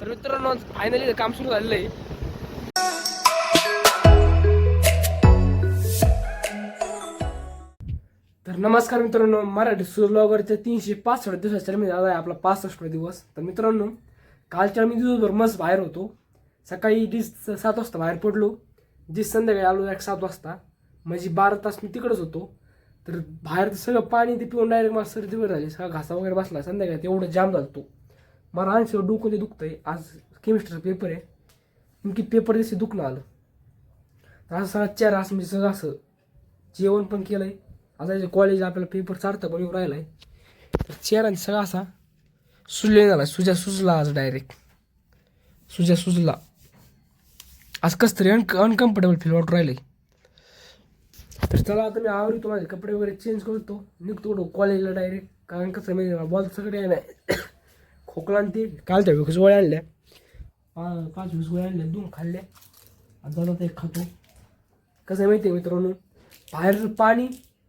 तर मित्रांनो फायनली काम सुरू झालेलं आहे. तर नमस्कार मित्रांनो मराठी सुरलॉगरच्या तीनशे पासष्ट दिवसाच्या मी आला आहे आपला पासष्ट दिवस. तर मित्रांनो कालच्या मी दिवसभर मस्त बाहेर होतो. सकाळी डिस सात वाजता बाहेर पडलो. जी संध्याकाळी आलो एक सात वाजता. म्हणजे बारा तास मी तिकडंच होतो. तर बाहेर तर सगळं पाणी ते पिऊन डायरेक्ट मला सर्दी वगैरे झाली. सगळा घासा वगैरे बसला. संध्याकाळी तेवढं जाम झालं तो मला आणशीवर डोकं ते आहे आज केमिस्ट्रीचा पेपर आहे. नेमकी पेपर दिवशी दुखणं आलं. तर असं सगळा चार असं म्हणजे सगळं असं जेवण पण केलं आहे आता कॉलेज आपल्याला पेपर चारतं पण येऊन राहिलाय. तर चेहरा सगळा असा सुजले झाला सुजा सुजला आज डायरेक्ट सुजा सुजला. आज कसं तरी अनक अनकम्फर्टेबल फील वाटून आहे तर चला आता मी आवडतो माझे कपडे वगैरे चेंज करतो. निघतो कॉलेजला डायरेक्ट कारण कसं मी बॉल सगळे नाही ना खोकला आणि ते कालच्या वेळेस गोळ्या आणल्या पा- पाच वीस गोळ्या आणल्या दोन खाल्ल्या आता आता ते खातो. कसं आहे माहिती आहे मित्रांनो? बाहेर पाणी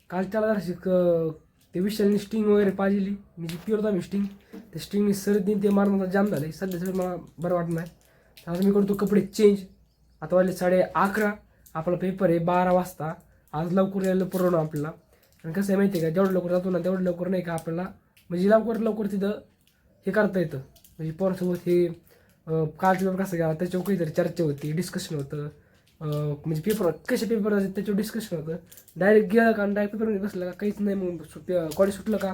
काल त्याला क- ते विषयाने स्टिंग वगैरे पाहिली. मी जी पिरतो मी स्टिंग ते स्टिंगनी सर्दी ते मारण्याचा जाम झाले सध्या सगळं मला बरं वाटत नाही. तर आता मी करतो कपडे चेंज आता वाजले साडे अकरा. आपला पेपर आहे बारा वाजता. आज लवकर यायला पुरवणं आपल्याला. आणि कसं आहे माहिती आहे का? जेवढं लवकर जातो ना तेवढं लवकर नाही का आपल्याला? म्हणजे लवकर लवकर तिथं हे करता येतं. म्हणजे पोरासोबत हे कालचा पेपर कसा गेला त्याच्यावर काहीतरी चर्चा होती डिस्कशन होतं. म्हणजे पेपर कसे पेपर असतात त्याच्यावर डिस्कशन होतं. डायरेक्ट गेलं का डायरेक्ट पेपरमध्ये बसला का काहीच नाही मग कॉलेज सुटलं का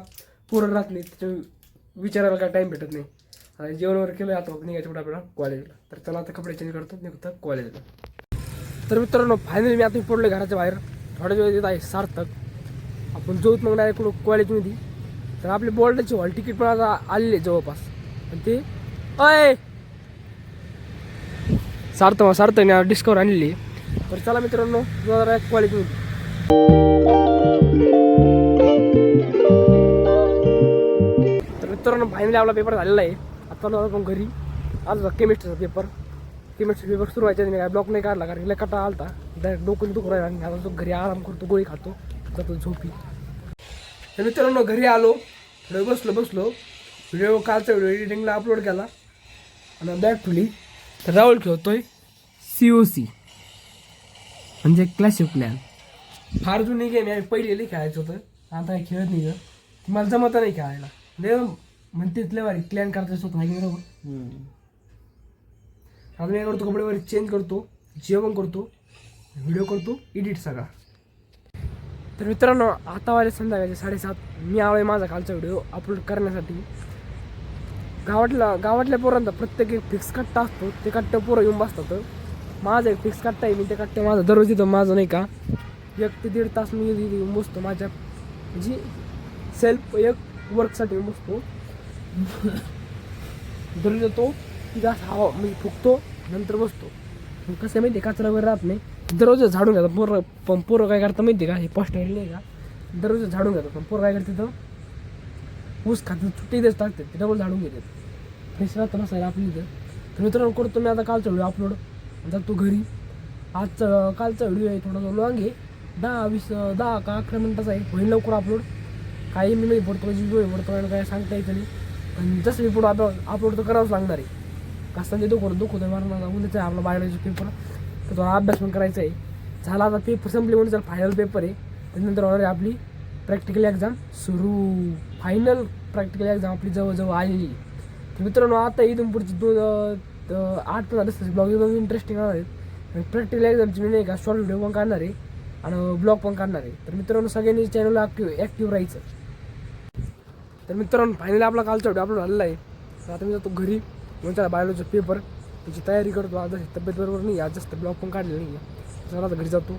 पूर्ण राहत नाही त्याच्या विचारायला काय टाईम भेटत नाही. आणि जेवण वगैरे केलं आता निघायचं कुठं आपल्याला कॉलेजला तर चला आता कपडे चेंज करतो निघतो कॉलेजला तर मित्रांनो फायनली मी आता पडलो घराच्या बाहेर थोड्या वेळ येत आहे सार्थक. आपण जाऊत मग डायरेक्ट कॉलेजमध्ये तर आपले बोर्डाची हॉल तिकीट पण आता आलेले जवळपास. आणि ते अय! सार्थ सार्थकने डिस्कवर आणलेली आहे. तर चला मित्रांनो जरा क्वालिटी तर मित्रांनो फायनली आपला पेपर झालेला आहे. आता आपण घरी. आलो केमिस्ट्रीचा पेपर केमिस्ट्री पेपर सुरू व्हायचा नाही मी काय ब्लॉक नाही काढला कारण हिला कटा आलता. डायरेक्ट डोकं दुखू राहिला आणि आता तो घरी आराम करतो गोळी खातो जातो झोपी. तर मित्रांनो घरी आलो. थोडं बसलो बसलो. व्हिडिओ कालचा व्हिडिओ एडिटिंगला अपलोड केला. आणि बॅग ठुली तर राहुल खेळतोय. सी ओ सी म्हणजे क्लासिक प्लॅन फार जुनी गेम आहे. पहिले खेळायचं होतं. आता हे खेळत नाही गं. मला जमत नाही खेळायला. लय म्हणते लय भारी. प्लॅन करायचं होतं माहिती बरोबर. मी काय करतो कपडे वगैरे चेंज करतो. जेवण करतो. व्हिडिओ करतो. एडिट सगळा. तर मित्रांनो आता वाले संध्याकाळचे साडेसात. मी आलोय माझा कालचा व्हिडिओ अपलोड करण्यासाठी. गावातला गावातल्या पोरांचा प्रत्येक एक फिक्स कट्टा असतो. ते कट्टे पोरं येऊन बसतात. माझा एक फिक्स कट्टा आहे. मी ते कट्टे माझा दररोज येतो माझं नाही का? एक ते दीड तास मी येऊन बसतो. माझ्या म्हणजे सेल्फ एक वर्कसाठी येऊन बसतो. दररोज येतो तिथं हवा म्हणजे फुकतो नंतर बसतो. कसं आहे माहिती आहे कचरा वगैरे राहत नाही. दररोज झाडून घेतात पोरं पण पोरं काय करतात माहिती आहे का? हे पोस्ट नाही का? दररोज झाडून घेतात. पण पोरं काय करते तिथं ऊस खातात. सुट्टी देत टाकतात. ते डबल झाडून घेतात. फ्रेश राहतं नसायला आपली इथं. तर मित्रांनो करतो मी आता कालचा व्हिडिओ अपलोड जातो घरी. आजचा कालचा व्हिडिओ आहे थोडा लॉंग आहे. दहा वीस दहा का अकरा मिनटाचा आहे. होईल लवकर अपलोड काही मी नाही पडतो जी पडतो आणि काय सांगता येतं नाही. पण जसं मी पुढं आता अपलोड तर करावंच लागणार आहे. कसं देतो करतो दुखवतो मारणार उद्याचा आहे आपला बायोलॉजी पेपर तर तो अभ्यास पण करायचा आहे झाला आता पेपर संपले म्हणून जर फायनल पेपर आहे. त्यानंतर होणार आहे आपली प्रॅक्टिकल एक्झाम सुरू. फायनल प्रॅक्टिकल एक्झाम आपली जवळजवळ आलेली आहे. तर मित्रांनो आता इथून पुढची दोन आठ पंधरा दिवसाचे ब्लॉग एकदम इंटरेस्टिंग राहणार आहेत. प्रॅक्टिकल एक्झामची मी नाही का शॉर्ट व्हिडिओ पण काढणार आहे आणि ब्लॉग पण काढणार आहे. तर मित्रांनो सगळ्यांनी चॅनलला ॲक्टिव्ह ॲक्टिव्ह राहायचं. तर मित्रांनो फायनली आपला कालचा व्हिडिओ अपलोड झालेला आहे. तर आता मी जातो घरी. मग त्याला बायोलॉजीचा पेपर त्याची तयारी करतो. आज तब्येत बरोबर नाही आज जास्त ब्लॉग पण काढलेला नाही आहे चला आता घरी जातो.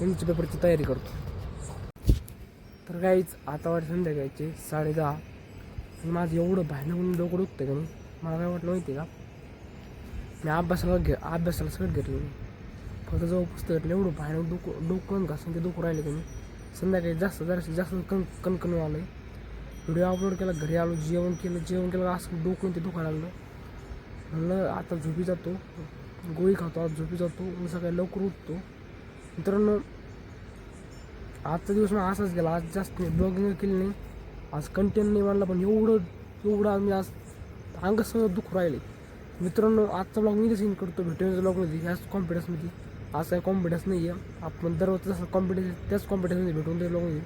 इंग्लिश पेपरची तयारी करतो. तर काहीच आता वाट संध्याकाळचे साडे दहा. आणि माझं एवढं भयानक डोकं उठतं का नाही? मला काय वाटलं माहिती आहे का? मी अभ्यासाला घे अभ्यासाला सगळं घेतलं मी. फक्त जवळ पुस्तक घेतलं एवढं भयानक डोकं डोकं का ते डोकं राहिले का मी संध्याकाळी जास्त जराशी जास्त कण कणकण आलं आहे व्हिडिओ अपलोड केला घरी आलो जेवण केलं जेवण केलं असं डोकून ते धोका लागलं. म्हणलं आता झोपी जातो. गोळी खातो आज झोपी जातो. मग सकाळी लवकर उठतो. मित्रांनो आजचा दिवस मला असाच गेला. आज जास्त नाही ब्लॉगिंग केली नाही. आज कंटेंट नाही मानला पण एवढं एवढं आम्ही आज अंग सगळं दुःख राहिले. मित्रांनो आजचा ब्लॉग मी सीन करतो. भेटून ब्लॉगमध्ये ह्याच कॉन्फिडन्समध्ये आज काही कॉन्फिडन्स नाही आहे. आपण दररोज जसं कॉन्फिडन्स त्याच कॉन्फिडन्समध्ये भेटून ते ब्लॉगमध्ये